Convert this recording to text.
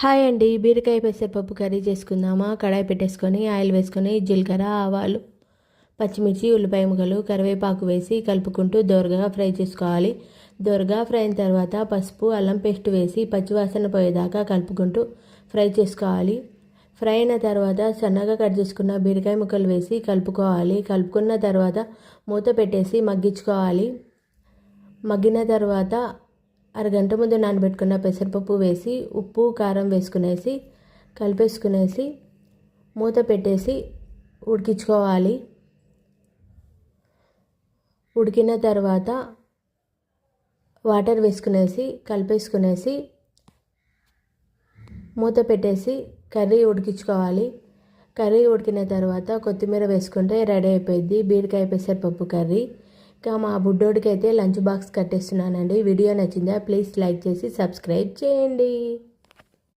Hi అండి. బీరకాయ పెసరపప్పు కర్రీ చేసుకుందామా? కడాయి పెట్టేసుకొని ఆయిల్ వేసుకొని జీలకర్ర ఆవాలు పచ్చిమిర్చి ఉల్లిపాయ ముక్కలు కరివేపాకు వేసి కలుపుకుంటూ దోరగా ఫ్రై చేసుకోవాలి. దోరగా ఫ్రై అయిన తర్వాత పసుపు అల్లం పేస్ట్ వేసి పచ్చివాసన పోయేదాకా కలుపుకుంటూ ఫ్రై చేసుకోవాలి. ఫ్రై అయిన తర్వాత సన్నగా కట్ చేసుకున్న బీరకాయ ముక్కలు వేసి కలుపుకోవాలి. కలుపుకున్న తర్వాత మూత పెట్టేసి మగ్గించుకోవాలి. మగ్గిన తర్వాత అరగంట ముందు నానబెట్టుకున్న పెసరపప్పు వేసి ఉప్పు కారం వేసుకునేసి కలిపేసుకునేసి మూత పెట్టేసి ఉడికించుకోవాలి. ఉడికిన తర్వాత వాటర్ వేసుకునేసి కలిపేసుకునేసి మూత పెట్టేసి కర్రీ ఉడికించుకోవాలి. కర్రీ ఉడికిన తర్వాత కొత్తిమీర వేసుకుంటే రెడీ అయిపోయింది బీరకాయ పెసరపప్పు కర్రీ. ఇంకా మా బుడ్డోడికి అయితే లంచ్ బాక్స్ కట్టేస్తున్నానండి. వీడియో నచ్చిందా ప్లీజ్ లైక్ చేసి సబ్స్క్రైబ్ చేయండి.